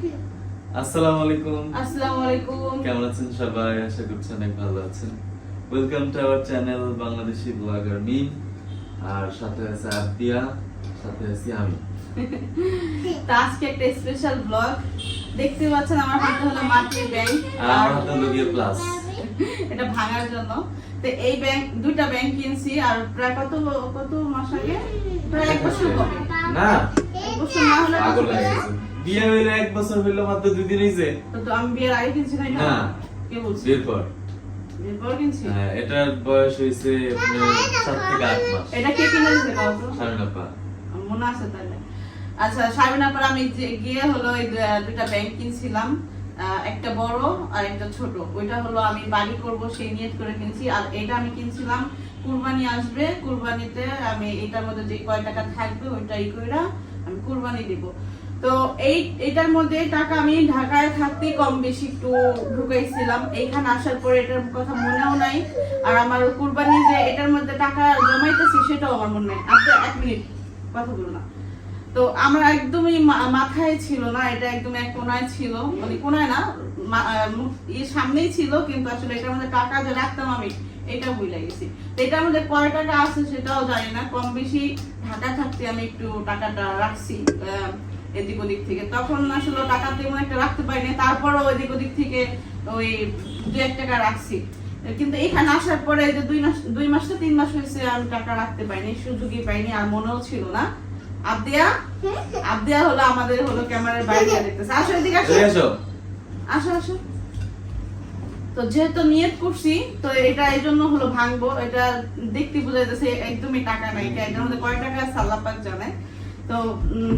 আসসালামু আলাইকুম। আসসালামু আলাইকুম। কেমন আছেন সবাই? আশা করছি অনেক ভালো আছেন। Welcome to our channel Bangladeshi blogger Mim আর সাথে আছে আবদিয়া সাথে আছি আমি। তো আজকে একটা স্পেশাল ব্লগ দেখতে পাচ্ছেন আমার হাতে হলো মাটির ব্যাংক আর হাতে হলো গিয়ে প্লাস এটা ভাঙার জন্য। তো এই ব্যাংক দুইটা ব্যাংক কিনছি। আর প্রায় কত কত মাস আগে? প্রায় এক বছর কবে না। এক বছর না হলে বিয়ে হইলে এক বছর হইল মাত্র দুই দিন হইছে। তো আমি বিয়ের আগে কিনছি তাই না। কে বলছি? কিনছি? হ্যাঁ, এটার বয়স হইছে আপনার থেকে মাস। এটা কে কিনে কাউ মনে আছে তাহলে। আচ্ছা আমি গিয়ে হলো এই ব্যাংক কিনছিলাম একটা বড় আর একটা ছোট। ওইটা হলো আমি বাড়ি করব সেই নিয়ত করে কিনছি। আর এটা আমি কিনছিলাম কুরবানি আসবে কুরবানিতে আমি এটার মধ্যে যে কয় টাকা থাকবে ওইটাই কইরা আমি কুরবানি দিব। তো এই, এটার মধ্যে টাকা আমি ঢাকায় থাকতে কম বেশি একটু ঢুকাইছিলাম। এইখানে আসার পরে এটার কথা মনেও নাই। আর আমার কুরবানি যে এটার মধ্যে টাকা জমাইতেছি, সেটাও আমার মনে নাই। আপনি এক মিনিট কথা বলো না। তো আমার একদমই মাথায় ছিল না, এটা একদম এক কোনায় ছিল। মানে কোনায় না ইয়ে সামনেই ছিল, কিন্তু আসলে এটার মধ্যে টাকা যে রাখতাম আমি, এটা ভুলে গেছি। এটার মধ্যে কয় টাকা আছে সেটাও জানি না। কম বেশি ঢাকা থাকতে আমি একটু টাকাটা রাখছি। এদিক ওদিক থেকে। তখন আসলে টাকা তেমন একটা রাখতে পারিনি তারপরও এদিক ওদিক থেকে ওই দু এক টাকা রাখছি। কিন্তু এখানে আসার পরে যে দুই মাস দুই মাস না তিন মাস হয়েছে আমি টাকা রাখতে পাইনি সুযোগই পাইনি আর মনেও ছিল না। আবদিয়া? আবদিয়া হলো আমাদের হলো ক্যামেরার বাইরে দেখতেছে। আসো এদিকে আসো। আসো। আসো আসো। তো যেহেতু নিয়ত করছি তো এটা এই জন্য হলো ভাঙবো। এটা দেখতে বোঝা যাচ্ছে একদমই টাকা নাই। এটা মধ্যে কয় টাকা আছে আল্লাহ পাক জানে। তো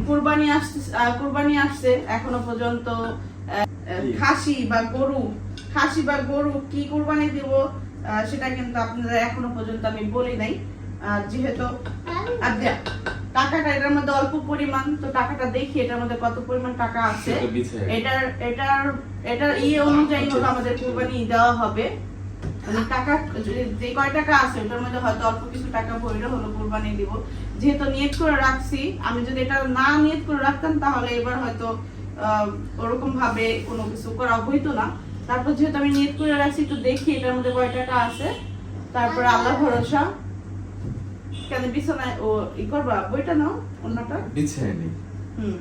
কুরবানি আসছে কুরবানি আসছে এখনও পর্যন্ত খাসি বা গরু খাসি বা গরু কি কুরবানি দিব সেটা কিন্তু আপনারা এখনও পর্যন্ত আমি বলি নাই। যেহেতু আচ্ছা, টাকাটা এটার মধ্যে অল্প পরিমাণ তো টাকাটা দেখি এটার মধ্যে কত পরিমাণ টাকা আছে। এটার এটার এটার ইয়ে অনুযায়ী হলো আমাদের কুরবানি দেওয়া হবে। মানে টাকা, যে- কয় টাকা আছে, ওটার মধ্যে হয়তো অল্প কিছু টাকা ভরে হলো কুরবানি দিব। যেহেতু নিয়ত করে রাখছি, আমি যদি এটা না নিয়ত করে রাখতাম, তাহলে এবার হয়তো ওরকম ভাবে কোনো কিছু করা হইতো না। তারপর যেহেতু আমি নিয়ত করে রাখছি, একটু দেখি এটার মধ্যে কয় টাকা আছে। তারপরে আল্লাহ ভরসা। কেন বিছানায় ও ই করবা? বইটা নাও, অন্যটা। বিছায় নেই হ্যাঁ,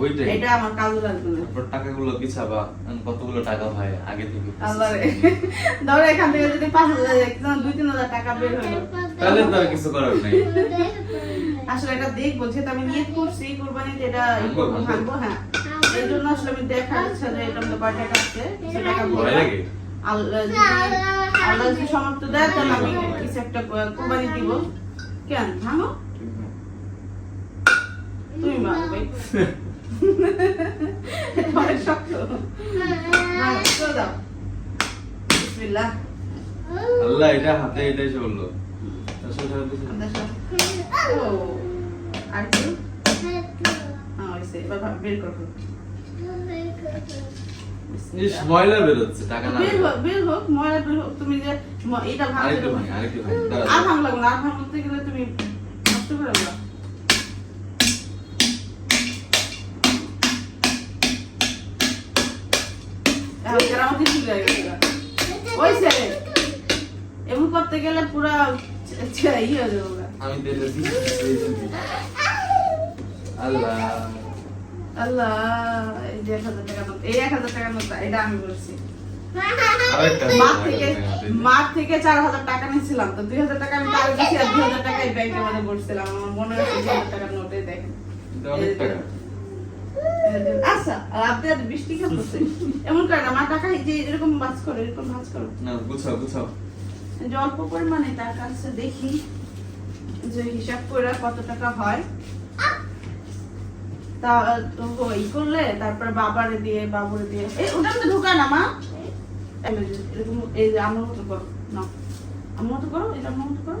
ওইটাই। এটা আমার কাজে লাগবে না। টাকাগুলো বিছাবা কতগুলো টাকা হয় আগে থেকে ধরো এখান থেকে যদি পাঁচ হাজার দুই তিন হাজার টাকা বের হলো। তাহলে তো আর কিছু করার নেই। আসলে এটা দেখব যেহেতু আমি নিয়ত করছি কুরবানিতে এটা ই ভাঙবো, করব, ভাঙবো। ভাঙবো হ্যাঁ। এই জন্য আসলে আমি যে এটা আল্লাহ যদি সমাপ্ত দেয় তাহলে আমি কিছু একটা কুরবানি দিব। কেন? ভাঙো। অনেক শক্ত যাও বিসমিল্লাহ আল্লাহ এটা হাতে এটা এসে বলল। আসো, আসো, আসো। আমাদের সাথে ও আর কি বের করো ইস, ময়লা বেরোচ্ছে টাকা না বের হোক বের ময়লা বের হোক তুমি যে এটা ভাঙতে আরেকটু ভাঙি আরেকটু ভাঙি আর। ভাঙ না আর ভাঙতে গেলে তুমি নষ্ট করে এমন করতে গেলে পুরা হয়ে যাবে আমি এই আল্লাহ। আল্লাহ এই যে এক হাজার নোট এই এক হাজার টাকার নোট এটা আমি বলছি। মার থেকে মার থেকে চার হাজার টাকা নিয়েছিলাম তো দুই হাজার টাকা আমি তার দিচ্ছি আর দুই হাজার টাকা এই ব্যাংকের মধ্যে বসছিলাম। আমার মনে হচ্ছে দুই হাজার টাকার নোটে দেখেন। টাকা। আচ্ছা আর আপনি আর বৃষ্টি খাচ্ছে এমন করে না মা টাকা যে এরকম ভাজ করো এরকম ভাজ করো। না গুছাও গুছাও। যে অল্প পরিমাণে টাকা আছে দেখি যে হিসাব করে কত টাকা হয়। তা তো ই করলে তারপর বাবারে দিয়ে বাবুরে দিয়ে। এই ওটা তো ঢোকা না মা? এরকম এই যে আমার মতো করো না আমার মতো করো এটা আমার মতো করো।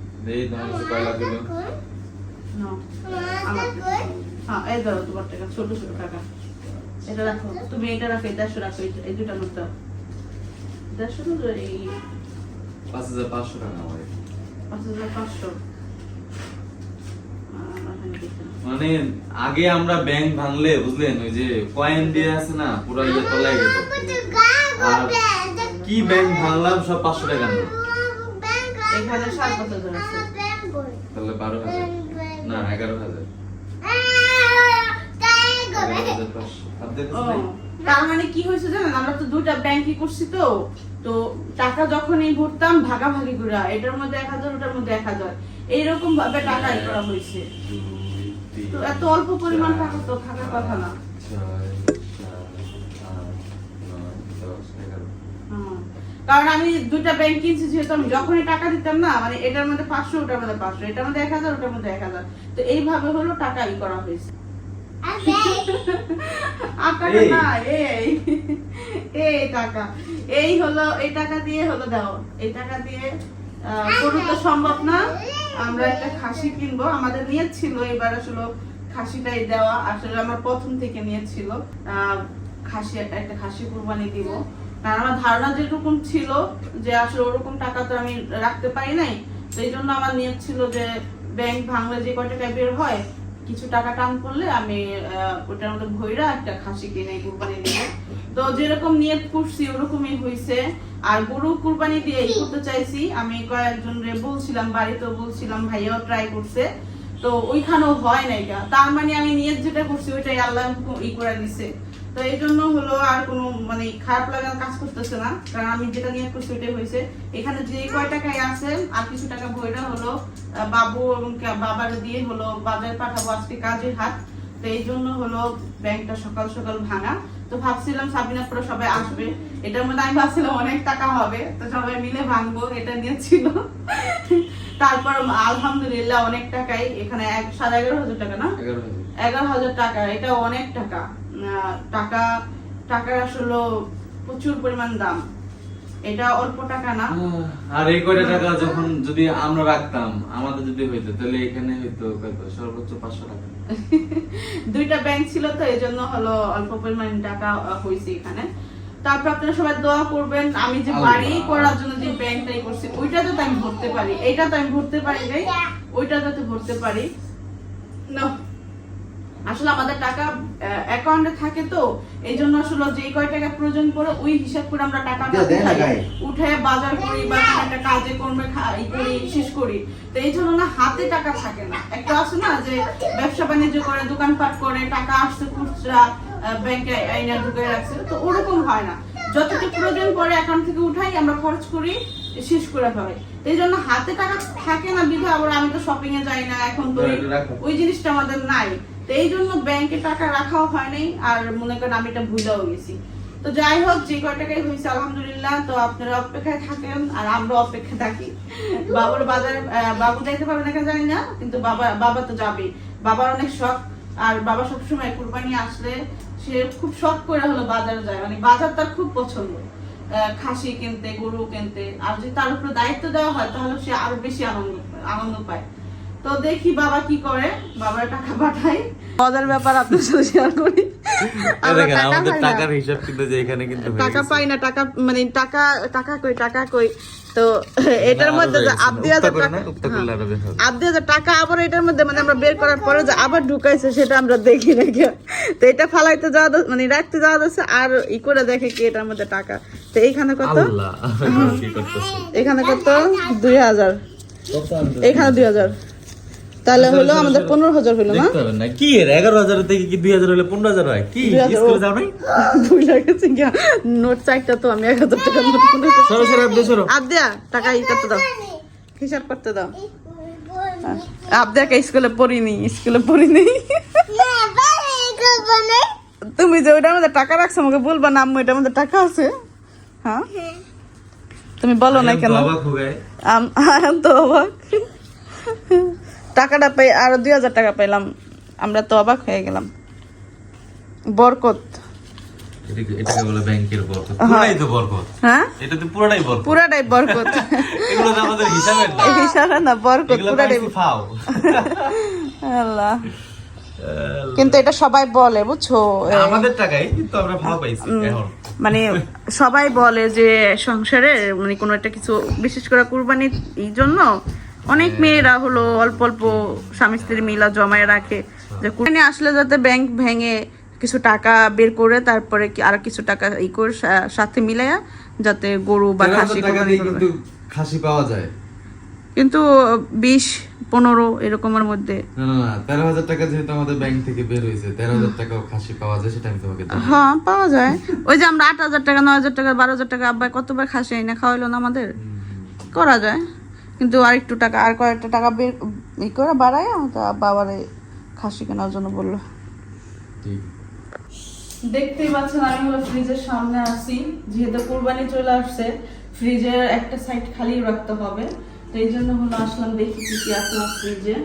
এই তোমার কাছে কয় লাখ দিল। নাও, হ্যাঁ এই ধরো তোমার টাকা ছোট ছোট টাকা। এটা রাখো তুমি এটা রাখো এই রাখো এই- এই দুটা নোট দাও। দেড়শো তো এই পাঁচ হাজার পাঁচশো টাকা আমার পাঁচ হাজার পাঁচশো। আহ, এখানে দেখে। নাও। মানে আগে আমরা ব্যাংক ভাঙলে বুঝলেন ওই যে কয়েন দিয়ে আছে না পুরো ইয়ে তলায় যেত আর কি ব্যাংক ভাঙলাম সব পাঁচশো টাকা এখানে সাত পাঁচ হাজার আছে। তাহলে বারো হাজার। না এগারো হাজার? তার মানে কি হয়েছে জানেন? আমরা তো দুইটা ব্যাংকই করছি তো। তো টাকা যখনই ভরতাম ভাগাভাগি করে। এটার মধ্যে এক হাজার ওটার মধ্যে এক হাজার। এইরকম ভাবে টাকা করা হয়েছে। তো এত অল্প পরিমাণ টাকা তো থাকার কথা না। কারণ আমি দুটা ব্যাংক কিনছি যেহেতু আমি যখনই টাকা দিতাম না মানে এটার মধ্যে পাঁচশো ওটার মধ্যে পাঁচশো এটার মধ্যে এক হাজার ওটার মধ্যে এক হাজার। তো এইভাবে হলো টাকা ই করা হয়েছে। আর! না এই। এই। টাকা। এই হলো এই টাকা দিয়ে হলো দাও এই টাকা দিয়ে আহ, তো সম্ভব না। আমরা একটা খাসি কিনবো। আমাদের নিয়ত ছিল এবার আসলে খাসিটাই দেওয়া। আসলে আমার প্রথম থেকে নিয়ত ছিল আহ, খাসি একটা একটা খাসি কুরবানি দিব। কারণ আমার ধারণা যেরকম ছিল যে আসলে ওরকম টাকা তো আমি রাখতে পারি নাই তো এই জন্য আমার ছিল যে ব্যাংক ভাঙলে যে টাকা বের হয়, কিছু টাকা টান করলে আমি ওটার ভৈরা একটা খাসি কিনে, কুরবানি দিব। তো যেরকম করছি ওরকমই হয়েছে আর গরু কুরবানি দিয়ে করতে চাইছি, আমি কয়েকজন রে বলছিলাম, বাড়িতেও বলছিলাম, ভাইয়াও ট্রাই করছে। তো ওইখানেও হয় নাই গা। তার মানে আমি নিয়ত যেটা করছি, ওইটাই আল্লাহ ই করে দিছে। তো এই জন্য হলো আর কোনো মানে খারাপ লাগার কাজ করতেছে না। কারণ আমি যেটা নিয়ে করছি ওইটাই হয়েছে। এখানে যে কয় টাকায় আছে আর কিছু টাকা ভইরা হলো বাবু এবং বাবার দিয়ে হলো বাজারে পাঠাবো আজকে কাজের হাত। তো এই জন্য হলো ব্যাংকটা সকাল সকাল ভাঙা। তো ভাবছিলাম সাবিনা পুরো সবাই আসবে। এটার মধ্যে আমি ভাবছিলাম অনেক টাকা হবে। তো সবাই মিলে ভাঙবো এটা নিয়ে ছিল। তারপর আলহামদুলিল্লাহ অনেক টাকাই। এখানে সাড়ে এগারো হাজার টাকা না? এগারো হাজার। টাকা এটা অনেক টাকা। টাকা টাকার আসলে প্রচুর পরিমাণ দাম। এটা অল্প টাকা না। আর এই কয়টা টাকা যখন যদি আমরা রাখতাম আমাদের যদি হইতো তাহলে এখানে হইতো কত? সর্বোচ্চ পাঁচশো টাকা। দুইটা ব্যাংক ছিল তো এই জন্য হলো অল্প পরিমাণ টাকা হয়েছে এখানে। তারপর আপনারা সবাই দোয়া করবেন আমি যে বাড়ি করার জন্য যে ব্যাংকটাই করছি ওইটা তো আমি ভরতে পারি এইটা তো আমি ভরতে পারি নাই ওইটা যাতে ভরতে পারি। না। আসলে আমাদের টাকা অ্যাকাউন্টে থাকে তো এই জন্য আসলে যে কয় টাকা প্রয়োজন পড়ে ওই হিসাব করে আমরা। গায়ে। উঠে বাজার করি বা একটা কাজে কর্মে খা- ই করি শেষ করি তো এই জন্য না হাতে টাকা থাকে না একটা আছে না যে ব্যবসা বাণিজ্য করে দোকানপাট করে টাকা আসছে খুচরা ব্যাংকে আইনা ঢুকে রাখছে তো ওরকম হয় না যতটুকু প্রয়োজন পড়ে অ্যাকাউন্ট থেকে উঠাই আমরা খরচ করি শেষ করে ফেলাই তো এই জন্য হাতে টাকা থাকে না বিধা আবার আমি তো শপিং এ যাই না এখন তো। ওই জিনিসটা আমাদের নাই এই জন্য ব্যাংকে টাকা রাখাও হয় নাই, আর মনে করেন আমি এটা ভুলেও গেছি। তো যাই হোক, যে কয় টাকাই হয়েছে, আলহামদুলিল্লাহ। তো আপনারা অপেক্ষায় থাকেন, আর আমরা অপেক্ষা থাকি। বাবার বাজারে বাবু যাইতে পারবে না জানি না, কিন্তু বাবা বাবা তো যাবে বাবার অনেক শখ, আর বাবা সবসময় কুরবানি আসলে সে খুব শখ করে হলো বাজারে যায়। মানে বাজার তার খুব পছন্দ। খাসি কিনতে, গরু কিনতে, আর যদি তার উপরে দায়িত্ব দেওয়া হয়, তাহলে সে আরও বেশি আনন্দ আনন্দ পায়। তো দেখি বাবা কি করে বাবার টাকা পাঠাই মজার ব্যাপার আপনার সাথে শেয়ার করি টাকা আমাদের পাই না। টাকার হিসাব কিন্তু যে এখানে কিন্তু টাকা। পাই না টাকা মানে টাকা টাকা কই টাকা কই তো এটার মধ্যে যে গেছে। হাজার টাকা। হ্যাঁ। আবদি হাজার টাকা আবার এটার মধ্যে মানে আমরা বের করার পরে যে আবার ঢুকাইছে সেটা আমরা দেখি না কেউ তো এটা ফালাইতে যাওয়া মানে রাখতে যাওয়া যাচ্ছে আর ই করে দেখে কি এটার মধ্যে টাকা তো এইখানে কত আল্লাহ কি করতেছে এখানে কত দুই হাজার এখানে দুই হাজার তাহলে হলো আমাদের পনেরো হাজার হলো না? না। কি এর এগারো হাজার থেকে কি দুই হাজার হলে পনেরো হাজার হয়? কি স্কুলে যাও নাই ভুলে গেছি নোট চারটা তো আমি এক হাজার টাকার নোট মনে। সরো সরো আব্দে সরো আবদিয়া টাকা ই করতে দাও। হিসাব করতে দাও। আবদিয়াকে স্কুলে পড়িনি স্কুলে পড়িনি। তুমি যে ওইটার মধ্যে টাকা রাখছো আমাকে বলবা না আম্মু এটার মধ্যে টাকা আছে। হ্যাঁ? তুমি বলো না কেন? আম তো অবাক। টাকাটা পাই আরও দুই হাজার টাকা পাইলাম। আমরা তো অবাক হয়ে গেলাম। বরকত। পুরোটাই হিসাবে না পুরাটাই আল্লাহ। কিন্তু এটা সবাই বলে বুঝছ? আমাদের টাকাই কিন্তু আমরা ভালো পাইছি এখন। মানে সবাই বলে যে সংসারে মানে কোনো একটা কিছু বিশেষ করে কুরবানির জন্য অনেক মেয়েরা হলো অল্প অল্প স্বামী স্ত্রী মিলা জমায় রাখে যে কুরবানি আসলে যাতে ব্যাংক ভেঙে কিছু টাকা বের করে তারপরে কি আর কিছু টাকা ই করে সাথে মিলাইয়া যাতে গরু বা খাসি। কিন্তু খাসি পাওয়া যায়। কিন্তু বিশ পনেরো এরকমের মধ্যে না না না তেরো হাজার টাকা যেহেতু আমাদের ব্যাংক থেকে বের হয়েছে তেরো হাজার টাকাও খাসি পাওয়া যায় সেটা আমি তোমাকে। হ্যাঁ পাওয়া যায়। ওই যে আমরা আট হাজার টাকা নয় হাজার টাকা বারো হাজার টাকা আব্বাই কতবার খাসি এনে খাওয়াইলো না আমাদের? করা যায়। কিন্তু আর একটু টাকা আর কয়েকটা টাকা বের ই করে বাড়ায় তা বাবারে খাসি কেনার জন্য বলল। দেখতেই পাচ্ছেন আমি হলো ফ্রিজের সামনে আসি যেহেতু কোরবানি চলে আসছে ফ্রিজের একটা সাইড খালি রাখতে হবে। তো এই জন্য হলো আসলাম দেখি কি কি আছে আমার ফ্রিজে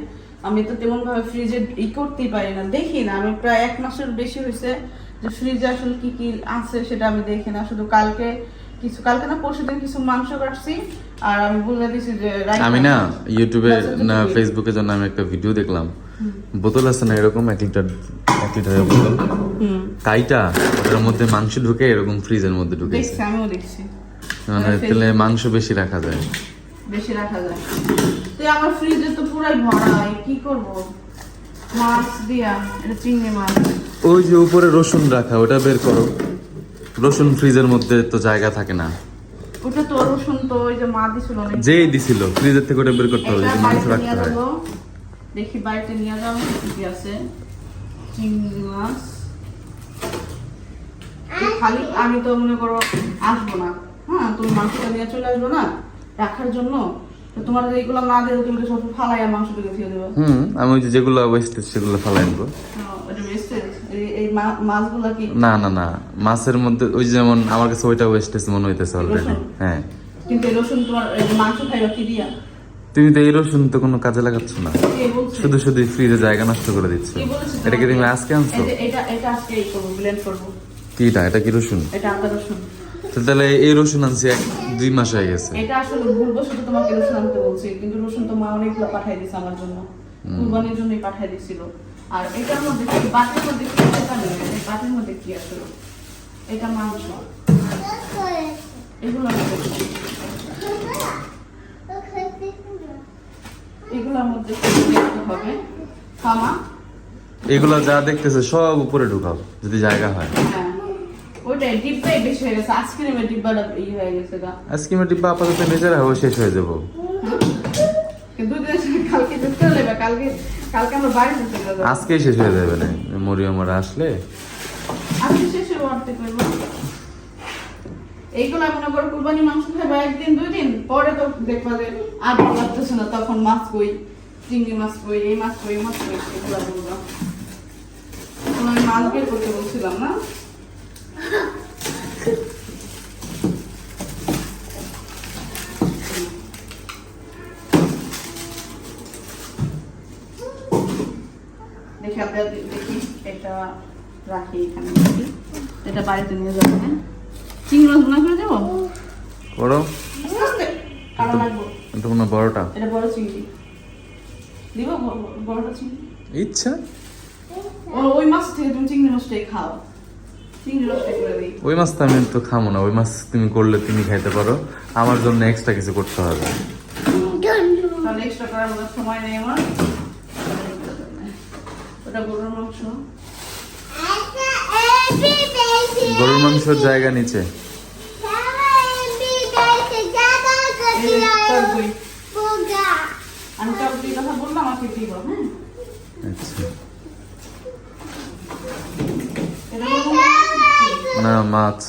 আমি তো তেমন ভাবে ফ্রিজে ই করতেই পারি না। দেখি না আমি প্রায় এক মাসের বেশি হয়েছে যে ফ্রিজে আসলে কি কি আছে সেটা আমি দেখি না। শুধু কালকে কিছু কালকে না পরশু দিন কিছু মাংস কাটছি। আর আমি বলে দিছি যে আমি না ইউটিউবে না দিকে। ফেসবুকের জন্য আমি একটা ভিডিও দেখলাম। বোতল আছে না এরকম? এক লিটার এক লিটারের বোতল। হুম। কাইটা ওটার মধ্যে মাংস ঢুকে এরকম ফ্রিজের মধ্যে দেখছি আমিও দেখছি। মানে তাহলে মাংস বেশি রাখা যায়। বেশি রাখা যায়। তো আমার ফ্রিজে তো পুরাই ভরা কি করব? মাছ দিয়া এটা চিংড়ি মাছ। ওই যে উপরে রসুন রাখা ওটা বের করো। রসুন ফ্রিজের মধ্যে তো জায়গা থাকে না। ওটা তো রসুন তো ওই যে মা দিছিল যেই দিছিল ফ্রিজের থেকে ওটা বের করতে হবে যদি মাংস রাখতে হয়। দেখি বাড়িতে নিয়ে যাব কি কি আছে। চিংড়ি মাছ। খালি আমি তো মনে করো আসব না। হ্যাঁ তুমি মাংসটা নিয়ে চলে আসব না রাখার জন্য। তোমার এগুলো না দেবো তুমি সব ফালাইয়া মাংস দিয়ে দেবো। হুম আমি ওই যেগুলো ওয়েস্টেজ সেগুলো ফালাই আনব এটা wastage? এই- এই মা- মাছগুলা কি? না না না। মাছের মধ্যে ওই যেমন আমার কাছে ওইটা ওয়েস্টেজ মনে হইতেছে অলরেডি? হ্যাঁ। কিন্তু রসুন তোমার মাংস খাইবা কি দিয়া? তুমি তো এই রসুন তো কোনো কাজে লাগাচ্ছ না। শুধু শুধু ফ্রিজে জায়গা নষ্ট করে দিচ্ছ। এটা কি তুমি আজকে আনছো? এটা এটা আজকে ব্লেন্ড করব কিটা? এটা কি রসুন? এটা আদা রসুন। তাহলে এই রসুন আনছি এক দুই মাস হয়ে গেছে। এটা আসলে ভুলবো শুধু তোমাকে রসুন আনতে বলছি। কিন্তু রসুন তো মা অনেকগুলো পাঠাই দিছে আমার জন্য। কুরবানির জন্যই পাঠাই দিছিল। আর এটার মধ্যে কি বাটির মধ্যে কি আছে জানি না এই বাটির মধ্যে কি আসলে এটা মাংস। কি? এগুলোর মধ্যে দেখতে হবে? খামা এগুলো যা দেখতেছে সব উপরে ঢুকাও যদি জায়গা হয়। হ্যাঁ। ডিব্বাই বেশি হয়ে গেছে। আইসক্রিমের ডিব্বাটা ই হয়ে গেছে গা। আইসক্রিমের ডিব্বা আপাতত নিজের হবে শেষ হয়ে যাব। সময় কালকে আমরা বাড়িতে চলে শেষ হয়ে যাবে না? মরিয়মরা আসলে? আজকে শেষে এইগুলো মনে করো কুরবানি মাংস খাইবা একদিন দুই দিন পরে তো দেখবা যে আর না, তখন মাছ কই, চিংড়ি মাছ কই, এই মাছ কই মাছ কই, এগুলো বলব। আমি মাছ বের করতে বলছিলাম না? দেখি এটা রাখি এখানে এটা বাড়িতে নিয়ে যাব হ্যাঁ? চিংড়ি মাছ করে দেবো? করো। এটা কোনো বড়টা। এটা বড় চিংড়ি। দিব বড়টা চিংড়ি? ইচ্ছা? ওই মাছ থেকে তুমি চিংড়ি মাছটাই খাও। ওই মাছ তো আমি তো খামো না ওই মাছ তুমি করলে তুমি খাইতে পারো। আমার জন্য এক্সট্রা কিছু করতে হবে। এক্সট্রা করার সময় নেই আমার। ওটা গরুর মাংস। গরুর মাংসের জায়গা নিচে। আমি কথা বললাম আমাকে দিব হ্যাঁ? আচ্ছা? না মাছ।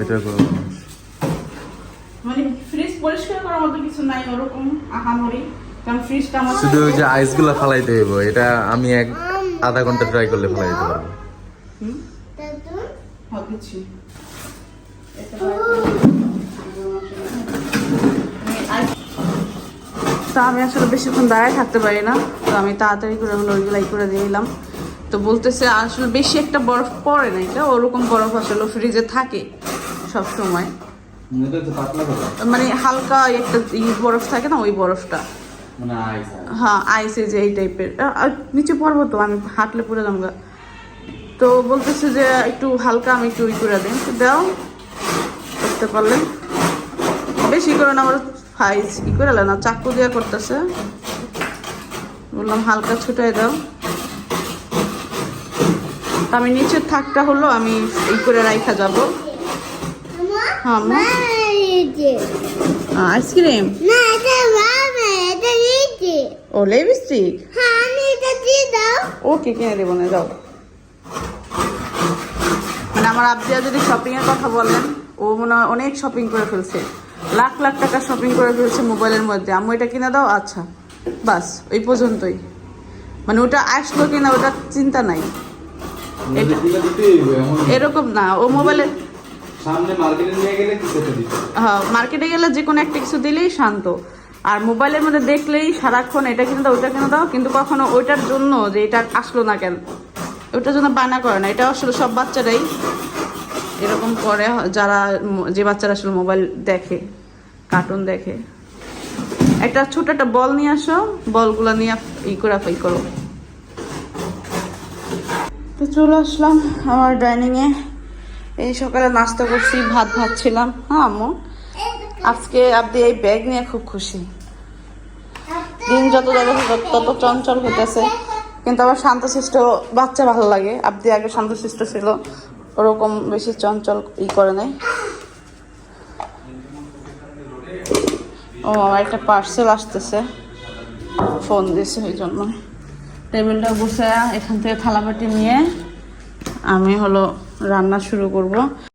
এটা মাংস। মানে ফ্রিজ পরিষ্কার করার মতো কিছু নাই ওরকম আহামরি। কারণ ফ্রিজটা আমার শুধু ওই যে আইসগুলো ফালাইতে হইব এটা আমি এক আধা ঘণ্টা ট্রাই করলে ফালাই দিতে পারব। হুম। ভাবছি তা আমি আসলে বেশিক্ষণ দাঁড়ায় থাকতে পারি না তো আমি তাড়াতাড়ি করে হলো ওইগুলাই করে দিয়ে দিলাম তো বলতেছে আসলে বেশি একটা বরফ পড়ে না এটা ওরকম বরফ আসলে ফ্রিজে থাকে সব সময় মানে হালকা একটা ই বরফ থাকে না ওই বরফটা। হ্যাঁ আইসে যে এই টাইপের নিচে পড়ব তো আমি হাঁটলে পড়ে যাব তো বলতেছে যে একটু হালকা আমি একটু ই করে দিন তো দাও করতে পারলে বেশি করে না আমার ফাইজ ই করে না চাকু দিয়ে করতেছে। বললাম হালকা ছুটাই দাও। তা আমি নিচের থাকটা হলো আমি ই করে রাইখা যাব। হ্যাঁ আইসক্রিম না এটা ও লিপস্টিক হ্যাঁ আমি এটা দিয়ে দাও। ওকে কিনে দেবো না যাও। মানে আমার আবদিয়া যদি শপিং এর কথা বলেন ও মনে হয় অনেক শপিং করে ফেলছে। লাখ লাখ টাকা শপিং করে ফেলছে মোবাইলের মধ্যে। আম্মু এটা কিনে দাও? আচ্ছা। বাস ওই পর্যন্তই। মানে ওটা আসলো কিনা ওটা চিন্তা নাই। এমন এরকম না ও মোবাইলে সামনে মার্কেটে নিয়ে গেলে কিছু হ্যাঁ মার্কেটে গেলে যে কোনো একটা কিছু দিলেই শান্ত। আর মোবাইলের মধ্যে দেখলেই সারাক্ষণ এটা কিনে দাও ওটা কিনে দাও, কিন্তু কখনো ওইটার জন্য যে এটা আসলো না কেন? ওটার জন্য বায়না করে না। এটা আসলে সব বাচ্চারাই এরকম করে, যারা যে বাচ্চারা আসলে মোবাইল দেখে কার্টুন দেখে। একটা ছোট একটা বল নিয়ে আসো, বলগুলো নিয়ে ই করে ফাই করো। তো চলে আসলাম আমার ডাইনিংয়ে। এই সকালে নাস্তা করছি, ভাত ভাত ছিলাম হ্যাঁ আম্মু? আজকে আপনি এই ব্যাগ নিয়ে খুব খুশি। দিন যত যাবে তত- চঞ্চল হইতেছে। কিন্তু আমার শান্তশিষ্ট বাচ্চা ভালো লাগে। আপনি আগে শান্তশিষ্ট ছিল, ওরকম বেশি চঞ্চল ই করে নাই। ও, আমার একটা পার্সেল আসতেছে। ফোন দিয়েছে ওই জন্য। টেবিলটা বসে এখান থেকে থালাবাটি নিয়ে আমি হলো রান্না শুরু করব।